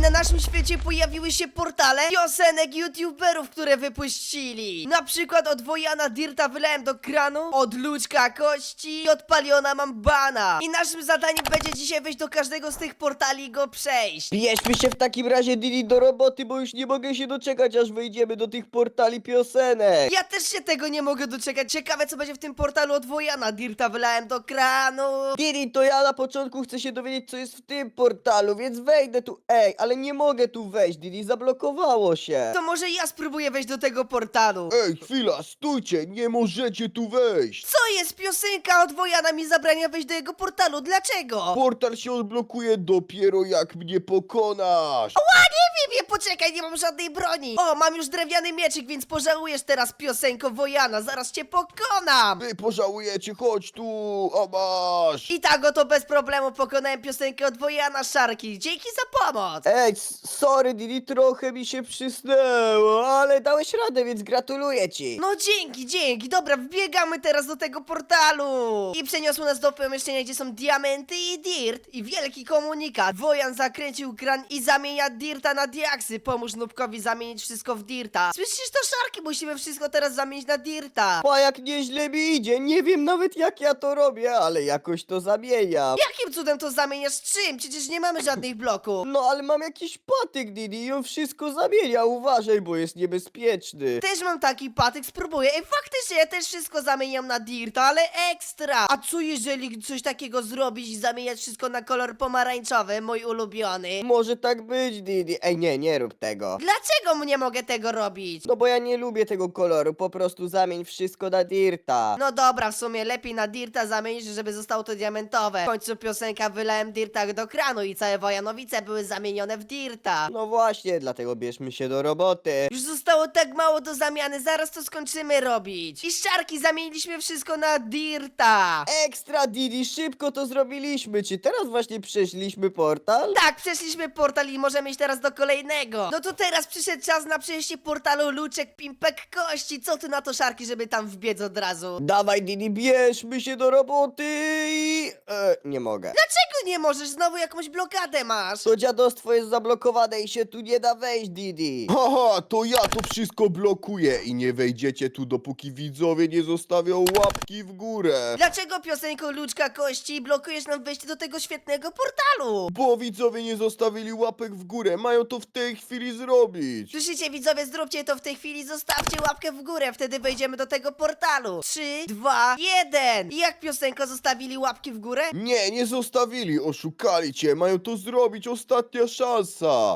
Na naszym świecie pojawiły się portale piosenek youtuberów, które wypuścili. Na przykład od Wojana Dirta wylałem do kranu, od Luczka Kości i od Paliona mam bana. I naszym zadaniem będzie dzisiaj wejść do każdego z tych portali i go przejść. Bierzmy się w takim razie Didi do roboty, bo już nie mogę się doczekać, aż wejdziemy do tych portali piosenek. Ja też się tego nie mogę doczekać. Ciekawe, co będzie w tym portalu od Wojana Dirta wylałem do kranu. Didi, to ja na początku chcę się dowiedzieć, co jest w tym portalu, więc wejdę tu. Ej, ale nie mogę tu wejść, Didi, zablokowało się. To może ja spróbuję wejść do tego portalu. Ej, chwila, stójcie, nie możecie tu wejść! Co jest? Piosenka od Wojana mi zabrania wejść do jego portalu. Dlaczego? Portal się odblokuje dopiero jak mnie pokonasz! Ła, nie wiem, nie, poczekaj, nie mam żadnej broni. O, mam już drewniany mieczyk, więc pożałujesz teraz piosenko Wojana, zaraz cię pokonam. Wy pożałujecie, chodź tu, a masz! I tak oto bez problemu pokonałem piosenkę od Wojana Szarki. Dzięki za pomoc. Ej, sorry Didi, trochę mi się przysnęło, ale dałeś radę, więc gratuluję ci. No dzięki, dzięki. Dobra, wbiegamy teraz do tego portalu. I przeniosło nas do pomieszczenia, gdzie są diamenty i dirt. I wielki komunikat. Wojan zakręcił kran i zamienia dirta na diaksy. Pomóż Nubkowi zamienić wszystko w dirta. Słyszysz to, Szarki? Musimy wszystko teraz zamienić na dirta. Pa, jak nieźle mi idzie, nie wiem nawet jak ja to robię, ale jakoś to zamieniam. Jakim cudem to zamieniasz czym? Przecież nie mamy żadnych bloków. No ale mam jakiś patyk, Didi, i on wszystko zamienia, uważaj, bo jest niebezpieczny. Też mam taki patyk, spróbuję. Ej, faktycznie, ja też wszystko zamieniam na dirta, ale ekstra. A co jeżeli coś takiego zrobić i zamieniać wszystko na kolor pomarańczowy, mój ulubiony? Może tak być, Didi. Ej, nie, nie rób tego. Dlaczego nie mogę tego robić? No bo ja nie lubię tego koloru, po prostu zamień wszystko na dirta. No dobra, w sumie lepiej na dirta zamienić, żeby zostało to diamentowe. W końcu piosenka wylałem dirta do kranu i całe Wojanowice były zamienione w dirta. No właśnie, dlatego bierzmy się do roboty. Już zostało tak mało do zamiany, zaraz to skończymy robić. I szarki zamieniliśmy wszystko na dirta. Ekstra, Didi, szybko to zrobiliśmy. Czy teraz właśnie przeszliśmy portal? Tak, przeszliśmy portal i możemy iść teraz do kolejnego. No to teraz przyszedł czas na przejście portalu Luczek Pimpek Kości. Co ty na to, Szarki, żeby tam wbiec od razu? Dawaj, Didi, bierzmy się do roboty i... E, nie mogę. Dlaczego nie możesz? Znowu jakąś blokadę masz. To dziadostwo jest zablokowane i się tu nie da wejść, Didi. Haha, to ja to wszystko blokuję i nie wejdziecie tu, dopóki widzowie nie zostawią łapki w górę. Dlaczego piosenką Luczka Kości blokujesz nam wejście do tego świetnego portalu? Bo widzowie nie zostawili łapek w górę, mają to w tej chwili zrobić. Słyszycie widzowie, zróbcie to w tej chwili, zostawcie łapkę w górę, wtedy wejdziemy do tego portalu. 3, 2, 1. I jak piosenko zostawili łapki w górę? Nie, nie zostawili, oszukali cię, mają to zrobić, ostatnia szansa.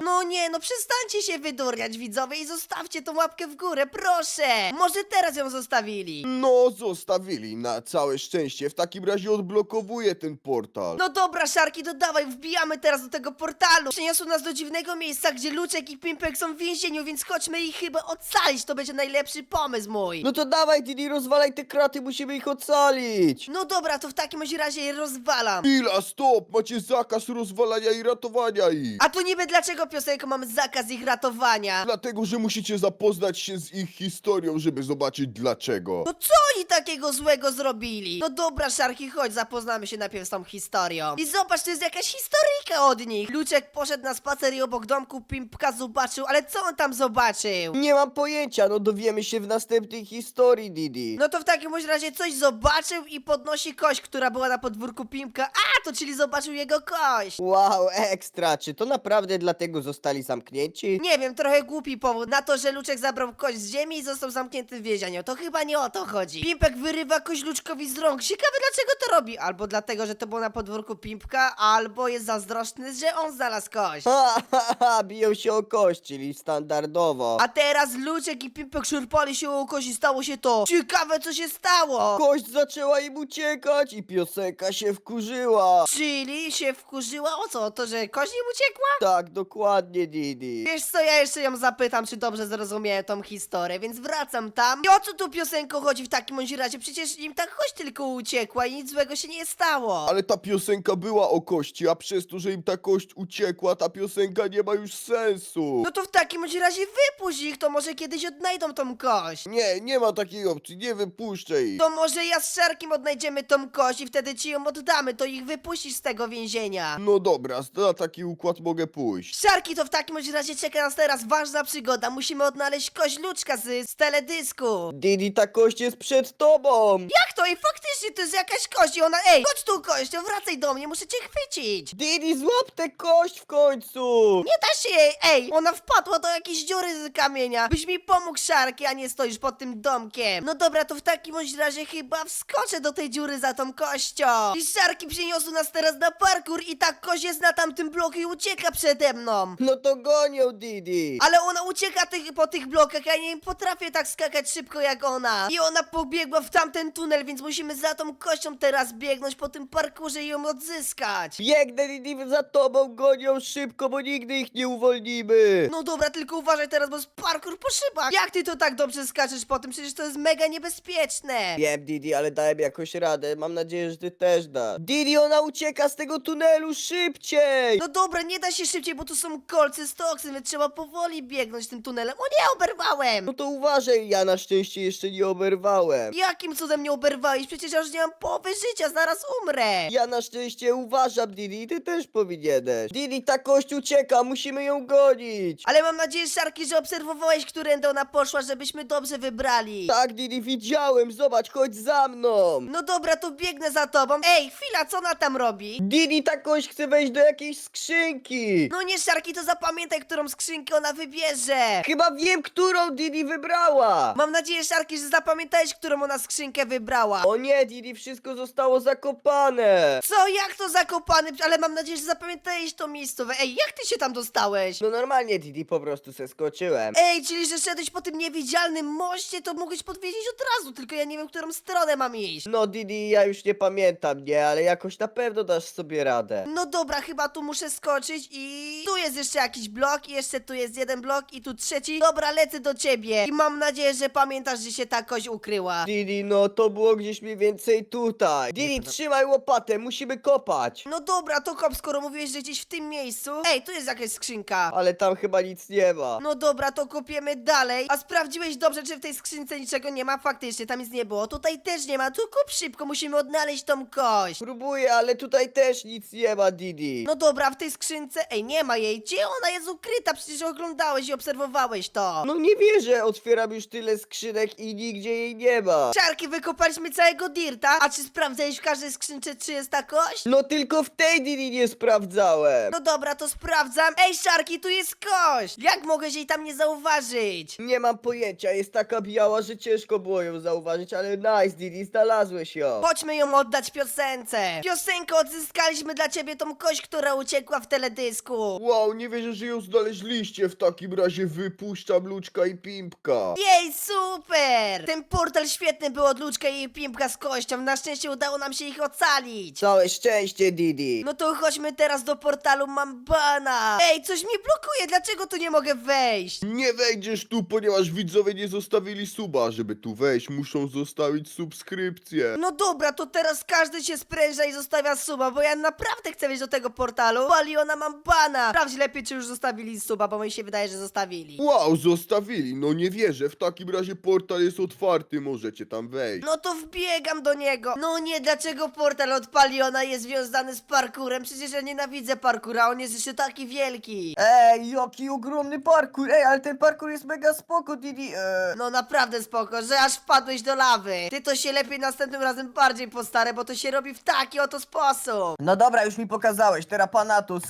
No nie, no przestańcie się wydurniać widzowie i zostawcie tą łapkę w górę, proszę! Może teraz ją zostawili. No, zostawili, na całe szczęście, w takim razie odblokowuję ten portal. No dobra, Szarki, to dawaj, wbijamy teraz do tego portalu. Przeniosło nas do dziwnego miejsca, gdzie Luczek i Pimpek są w więzieniu, więc chodźmy ich chyba ocalić, to będzie najlepszy pomysł mój. No to dawaj, Didi, rozwalaj te kraty, musimy ich ocalić. No dobra, to w takim razie je rozwalam. Chwila, stop, macie zakaz rozwalania i ratowania ich. A tu niby dlaczego piosenko mamy zakaz ich ratowania? Dlatego, że musicie zapoznać się z ich historią, żeby zobaczyć dlaczego. No co oni takiego złego zrobili? No dobra, Szarki, chodź, zapoznamy się najpierw z tą historią. I zobacz, to jest jakaś historyjka od nich. Luczek poszedł na spacer i obok domku Pimpka zobaczył, ale co on tam zobaczył? Nie mam pojęcia, no dowiemy się w następnej historii, Didi. No to w takim bądź razie coś zobaczył i podnosi kość, która była na podwórku Pimpka. A, to czyli zobaczył jego kość. Wow, ekstra, czy to naprawdę dlatego zostali zamknięci? Nie wiem, trochę głupi powód na to, że Luczek zabrał kość z ziemi i został zamknięty w więzieniu. To chyba nie o to chodzi. Pimpek wyrywa kość Luczkowi z rąk. Ciekawe dlaczego to robi. Albo dlatego, że to było na podwórku Pimpka, albo jest zazdrosny, że on znalazł kość. Ha, ha, ha, biją się o kość, czyli standardowo. A teraz Luczek i Pimpek szurpali się o kość i stało się to. Ciekawe co się stało. Kość zaczęła im uciekać i piosenka się wkurzyła. Czyli się wkurzyła o co? O to, że kość im uciekła? Tak, dokładnie, Didi. Wiesz co, ja jeszcze ją zapytam, czy dobrze zrozumiałem tą historię, więc wracam tam. I o co tu piosenko chodzi w takim bądź razie? Przecież im ta kość tylko uciekła i nic złego się nie stało. Ale ta piosenka była o kości, a przez to, że im ta kość uciekła, ta piosenka nie ma już sensu. No to w takim bądź razie wypuść ich, to może kiedyś odnajdą tą kość. Nie, nie ma takiej opcji, nie wypuszczę ich. To może ja z Szarkiem odnajdziemy tą kość i wtedy ci ją oddamy, to ich wypuścisz z tego więzienia. No dobra, na taki układ mogę pójść. Szarki, to w takim bądź razie czeka nas teraz ważna przygoda. Musimy odnaleźć koźluczka z, z teledysku. Didi, ta kość jest przed tobą! Jak to? Ej, faktycznie to jest jakaś kość i ona... Ej, chodź tu kość, wracaj do mnie, muszę cię chwycić. Didi, złap tę kość w końcu! Nie da się jej, ej, ona wpadła do jakiejś dziury z kamienia. Byś mi pomógł, Szarki, a nie stoisz pod tym domkiem. No dobra, to w takim bądź razie chyba wskoczę do tej dziury za tą kością. I Szarki przyniosły nas teraz na parkour i ta kość jest na tamtym bloku i ucieka przede mną. No to gonią Didi! Ale ona ucieka tych, po tych blokach, ja nie potrafię tak skakać szybko jak ona. I ona pobiegła w tamten tunel, więc musimy za tą kością teraz biegnąć po tym parkurze i ją odzyskać. Biegnę Didi za tobą, gonią szybko, bo nigdy ich nie uwolnimy! No dobra, tylko uważaj teraz, bo jest parkour po szybach. Jak ty to tak dobrze skaczesz po tym? Przecież to jest mega niebezpieczne. Wiem Didi, ale dałem jakoś radę, mam nadzieję, że ty też dasz. Didi, ona ucieka z tego tunelu, szybciej! No dobra, nie da się szybciej, bo tu są kolce z toksyn, więc trzeba powoli biegnąć tym tunelem. O nie, oberwałem! No to uważaj, ja na szczęście jeszcze nie oberwałem. Jakim cudem nie oberwałeś? Przecież ja już nie mam połowy życia, zaraz umrę. Ja na szczęście uważam, Didi, ty też powinieneś. Didi, ta kość ucieka, musimy ją gonić. Ale mam nadzieję, Szarki, że obserwowałeś, którędy ona poszła, żebyśmy dobrze wybrali. Tak, Didi, widziałem, zobacz, chodź za mną. No dobra, to biegnę za tobą. Ej, chwila, co ona tam robi? Didi, ta kość chce wejść do jakiejś skrzynki. No nie, Szarki, to zapamiętaj, którą skrzynkę ona wybierze. Chyba wiem, którą Didi wybrała. Mam nadzieję, Szarki, że zapamiętałeś, którą ona skrzynkę wybrała. O nie, Didi, wszystko zostało zakopane. Co, jak to zakopany? Ale mam nadzieję, że zapamiętałeś to miejscowe. Ej, jak ty się tam dostałeś? No normalnie, Didi, po prostu se skoczyłem. Ej, czyli że szedłeś po tym niewidzialnym moście, to mógłeś podwiedzieć od razu, tylko ja nie wiem, którą stronę mam iść. No, Didi, ja już nie pamiętam, nie, ale jakoś na pewno dasz sobie radę. No dobra, chyba tu muszę skoczyć i tu jest jeszcze jakiś blok i jeszcze tu jest jeden blok i tu trzeci. Dobra, lecę do ciebie i mam nadzieję, że pamiętasz, że się ta kość ukryła. Didi, no to było gdzieś mniej więcej tutaj. Didi, trzymaj łopatę, musimy kopać. No dobra, to kop, skoro mówiłeś, że gdzieś w tym miejscu. Ej, tu jest jakaś skrzynka. Ale tam chyba nic nie ma. No dobra, to kopiemy dalej. A sprawdziłeś dobrze, czy w tej skrzynce niczego nie ma? Faktycznie, tam nic nie było. Tutaj też nie ma. Tu kop szybko, musimy odnaleźć tą kość. Próbuję, ale tutaj też nic nie ma, Didi. No dobra, w tej skrzynce. Ej, nie ma jej. Gdzie ona jest ukryta? Przecież oglądałeś i obserwowałeś to. No nie wierzę, otwieram już tyle skrzynek i nigdzie jej nie ma. Czarki, wykopaliśmy całego dirta. A czy sprawdzałeś w każdej skrzynce, czy jest ta kość? No tylko w tej Didi nie sprawdzałem. No dobra, to sprawdzam. Ej, Szarki, tu jest kość! Jak mogłeś jej tam nie zauważyć? Nie mam pojęcia, jest taka biała, że ciężko było ją zauważyć, ale nice, Didi, znalazłeś ją. Chodźmy ją oddać piosence. Piosenko, odzyskaliśmy dla ciebie tą kość, która uciekła w teledysku. Wow, nie wierzę, że ją znaleźliście. W takim razie wypuszczam Luczka i Pimpka. Jej, super! Ten portal świetny był od Luczka i pimpka z kością. Na szczęście udało nam się ich ocalić. Całe szczęście, Didi. No to chodźmy teraz do portalu Mambana. Ej, coś mnie blokuje, dlaczego tu nie mogę wejść? Nie wejdziesz tu, ponieważ widzowie nie zostawili suba. Żeby tu wejść, muszą zostawić subskrypcję. No dobra, to teraz każdy się spręża i zostawia suba, bo ja naprawdę chcę wejść do tego portalu. Paliona Mambana. Sprawdź lepiej, czy już zostawili suba, bo mi się wydaje, że zostawili. Wow, zostawili. No nie wierzę. W takim razie portal jest otwarty, możecie tam wejść. No to wbiegam do niego. No nie, dlaczego portal od Paliona jest związany z parkurem? Przecież ja nienawidzę parkura, on jest jeszcze taki wielki. Ej, jaki ogromny parkour, ej, ale ten parkour jest mega spoko, Didi, eee. No naprawdę spoko, że aż wpadłeś do lawy. Ty to się lepiej następnym razem bardziej postaraj, bo to się robi w taki oto sposób. No dobra, już mi pokazałeś, teraz pana to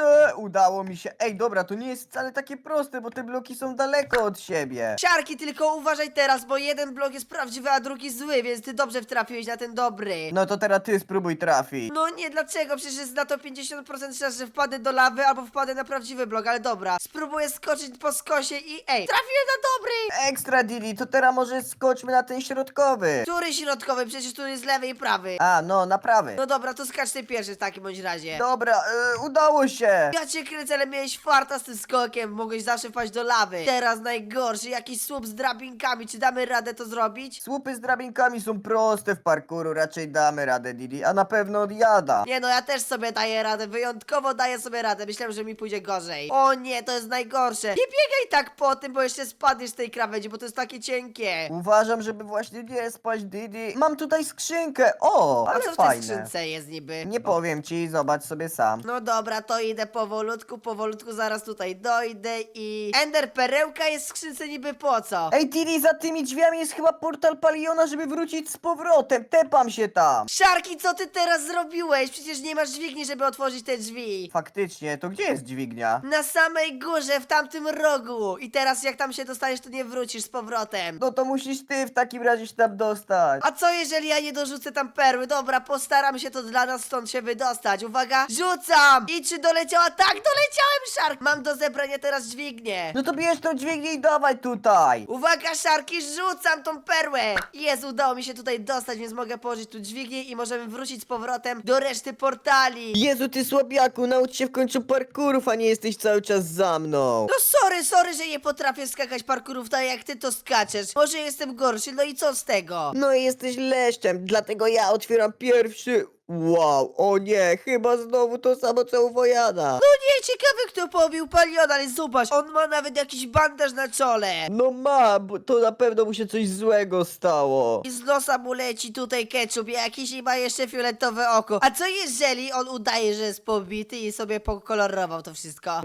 skacze, udało mi się. Ej, dobra, to nie jest wcale takie proste, bo te bloki są daleko od siebie. Siarki, tylko uważaj teraz, bo jeden blok jest prawdziwy, a drugi zły, więc ty dobrze wtrafiłeś na ten dobry. No to teraz ty spróbuj trafić. No nie, dlaczego? Przecież jest na to 50% szans, że wpadę do lawy albo wpadę na prawdziwy blok, ale dobra. Spróbuję skoczyć po skosie i ej, trafiłem na dobry! Ekstra, Didi, to teraz może skoczmy na ten środkowy. Który środkowy? Przecież tu jest lewy i prawy. A, no, na prawy. No dobra, to skacz ty pierwszy w takim bądź razie. Dobra, e, udało się. Ja cię kręcę, ale miałeś farta z tym skokiem, mogłeś zawsze wpaść do lawy. Teraz najgorszy, jakiś słup z drabinkami, czy damy radę to zrobić? Słupy z drabinkami są proste w parkouru, raczej damy radę, Didi, a na pewno odjada. Nie no, ja też sobie daję radę, wyjątkowo daję sobie radę, myślałem, że mi pójdzie gorzej. O nie, to jest najgorsze. Nie biegaj tak po tym, bo jeszcze spadniesz z tej krawędzi, bo to jest takie cienkie. Uważam, żeby właśnie nie spać, Didi. Mam tutaj skrzynkę, o, A ale co w tej fajne. skrzynce jest niby? Nie powiem ci, zobacz sobie sam. No dobra, to idę idę powolutku, powolutku zaraz tutaj dojdę i... Ender perełka jest w skrzynce niby po co? Ej, Didi, za tymi drzwiami jest chyba portal Paliona, żeby wrócić z powrotem. Tepam się tam. Szarki, co ty teraz zrobiłeś? Przecież nie masz dźwigni, żeby otworzyć te drzwi. Faktycznie, to gdzie jest dźwignia? Na samej górze, w tamtym rogu. I teraz jak tam się dostaniesz, to nie wrócisz z powrotem. No to musisz ty w takim razie się tam dostać. A co jeżeli ja nie dorzucę tam perły? Dobra, postaram się to dla nas stąd się wydostać. Uwaga, rzucam! I czy doleciała? Tak, doleciałem, Szark! Mam do zebrania teraz dźwignię. No to bierz tą dźwignię i dawaj tutaj. Uwaga, Szarki, rzucam tą perłę! Jest, udało mi się tutaj dostać, więc mogę położyć tu dźwignię i możemy wrócić z powrotem do reszty portali. Jezu, ty słabiaku, naucz się w końcu parkurów, a nie jesteś cały czas za mną. No sorry, sorry, że nie potrafię skakać parkurów tak jak ty to skaczesz. Może jestem gorszy, no i co z tego? No i jesteś leszczem, dlatego ja otwieram pierwszy... Wow, o nie, chyba znowu to samo co u Wojana. No nie, ciekawe kto pobił Paliona, ale zobacz, on ma nawet jakiś bandaż na czole. No ma, bo to na pewno mu się coś złego stało. I z nosa mu leci tutaj ketchup jakiś i ma jeszcze fioletowe oko. A co jeżeli on udaje, że jest pobity i sobie pokolorował to wszystko?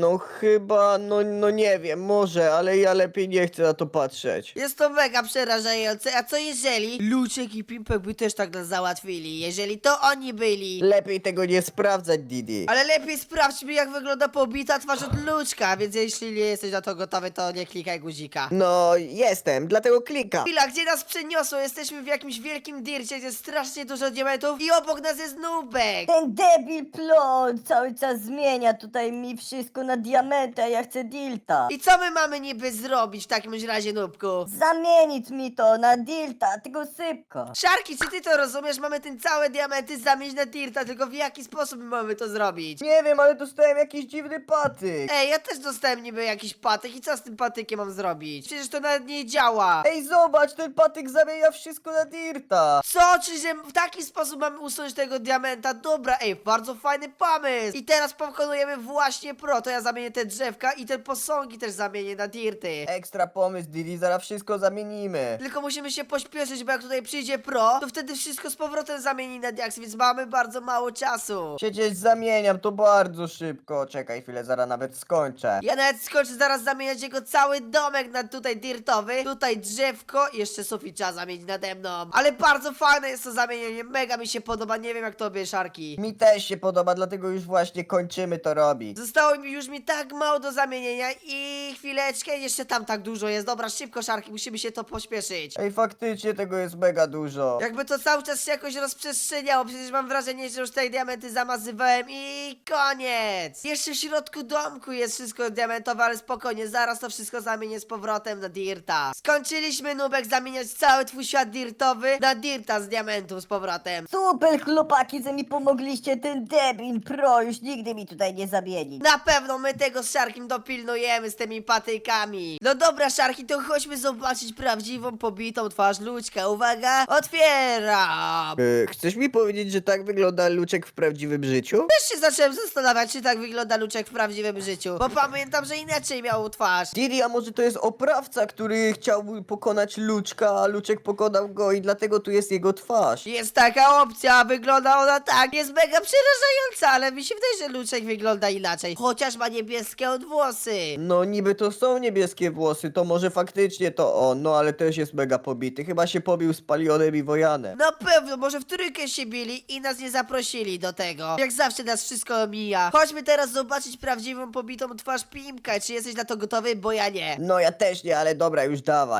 No chyba, no, no nie wiem, może, ale ja lepiej nie chcę na to patrzeć. Jest to mega przerażające. A co jeżeli Luczek i Pimpek by też tak nas załatwili? Jeżeli to oni byli. Lepiej tego nie sprawdzać, Didi. Ale lepiej sprawdźmy, jak wygląda pobita twarz od Luczka, więc jeśli nie jesteś na to gotowy, to nie klikaj guzika. No, jestem, dlatego klikam. Chwila, gdzie nas przeniosło? Jesteśmy w jakimś wielkim dircie, gdzie jest strasznie dużo diamentów i obok nas jest Nubek. Ten debil plon cały czas zmienia tutaj mi wszystko na diamenty, a ja chcę dilta. I co my mamy niby zrobić w takim razie, Nubku? Zamienić mi to na dilta, tylko szybko. Szarki, czy ty to rozumiesz? Mamy ten całe diamenty zamienić na dirta, tylko w jaki sposób my mamy to zrobić? Nie wiem, ale dostałem jakiś dziwny patyk. Ej, ja też dostałem niby jakiś patyk i co z tym patykiem mam zrobić? Przecież to nawet nie działa. Ej, zobacz, ten patyk zamienia wszystko na dirta. Co? Czy że w taki sposób mamy usunąć tego diamenta? Dobra, ej, bardzo fajny pomysł. I teraz pokonujemy właśnie pro. To ja zamienię te drzewka i te posągi też zamienię na dirty. Ekstra pomysł, Didi, zaraz wszystko zamienimy. Tylko musimy się pośpieszyć, bo jak tutaj przyjdzie pro, to wtedy wszystko z powrotem zamieni na diaks, więc mamy bardzo mało czasu. Przecież zamieniam to bardzo szybko. Czekaj chwilę, zaraz nawet skończę. Ja nawet skończę zaraz zamieniać jego cały domek na tutaj dirtowy. Tutaj drzewko i jeszcze sufit trzeba zamienić nade mną. Ale bardzo fajne jest to zamienienie, mega mi się podoba, nie wiem jak tobie, Szarki. Mi też się podoba, dlatego już właśnie kończymy to robić. Zostało mi już mi tak mało do zamienienia i chwileczkę, jeszcze tam tak dużo jest. Dobra, szybko Szarki, musimy się to pośpieszyć. Ej, faktycznie tego jest mega dużo. Jakby to cały czas się jakoś rozprzestrzeniało, przecież mam wrażenie, że już tutaj diamenty zamazywałem i koniec! Jeszcze w środku domku jest wszystko diamentowe, ale spokojnie, zaraz to wszystko zamienię z powrotem na dirta. Skończyliśmy, Nubek, zamieniać cały twój świat dirtowy na dirta z diamentów z powrotem. Super chłopaki, że mi pomogliście, ten debil pro już nigdy mi tutaj nie zamieni. Na pewno my tego z Szarkiem dopilnujemy z tymi patykami. No dobra, Szarki, to chodźmy zobaczyć prawdziwą, pobitą twarz Luczka. Uwaga, otwieram! E, chcesz mi powiedzieć, że tak wygląda Luczek w prawdziwym życiu? Też się zacząłem zastanawiać, czy tak wygląda Luczek w prawdziwym życiu, bo pamiętam, że inaczej miał twarz. Didi, a może to jest oprawca, który chciał pokonać Luczka, a Luczek pokonał go i dlatego tu jest jego twarz. Jest taka opcja, wygląda ona tak, jest mega przerażająca, ale mi się wydaje, że Luczek wygląda inaczej, chociaż ma niebieskie odwłosy. No niby to są niebieskie włosy, to może faktycznie to on, no ale też jest mega pobity. Chyba się pobił z Palionem i Wojanem. Na pewno, może w trójkę się bili i nas nie zaprosili do tego. Jak zawsze nas wszystko omija. Chodźmy teraz zobaczyć prawdziwą pobitą twarz Pimka. Czy jesteś na to gotowy? Bo ja nie. No ja też nie, ale dobra, już dawaj.